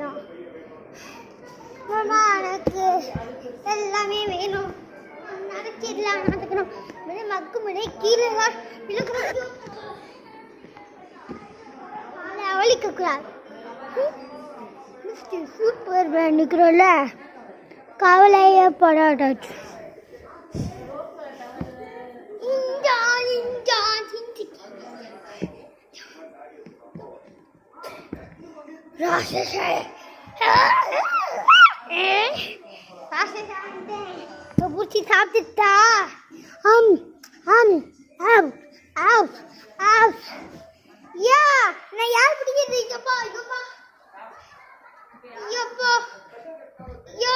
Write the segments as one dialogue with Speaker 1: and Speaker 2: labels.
Speaker 1: வேணும். எனக்கு எல்லாமே வேணும். நடக்கிடலாம் நடக்கணும் மக்கு முறை கீழே தான் விழுக்கணும் அதை சூப்பர் நிற்கிறோம்ல கவலையே படாட்டாச்சு இந்தா, இந்தா, இந்தி. ராட்சசே. ராட்சசே. இப்ப பூச்சி சாப்பிட்டுட்டா ஆம் ஆம் ஆம் ஆவ் ஆவ் யா நான் யார் பிடிக்கிறது ஐயப்பா ஐயப்பா ஐயப்பா யா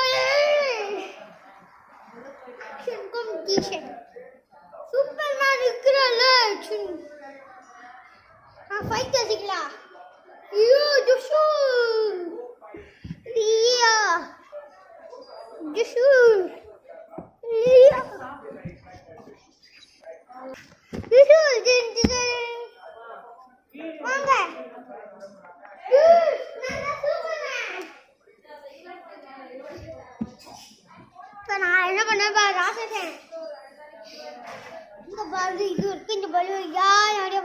Speaker 1: ஆக்ஷன் பால் இது இருக்கு இந்த பால் யார் யாரையோ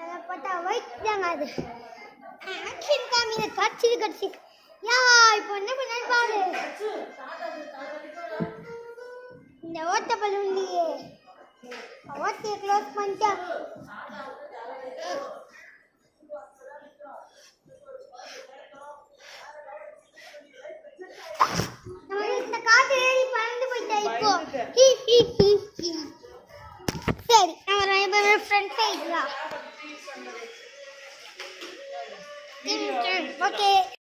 Speaker 1: அதை பார்த்தா வைத்தாங்க அது. ஆக்ஷன் காமிங்க. கட்சி கட்சி. யா இப்போ என்ன பண்ணு பாரு. இந்த ஓட்ட பலூன்லயே க்ளோஸ் பண்ணிட்டேன் இந்த காற்று ஏறி பறந்து இப்போ. சரி நம்ம ரெண்டு பேரும் ஃப்ரெண்ட் சைடுலாம் ஓகே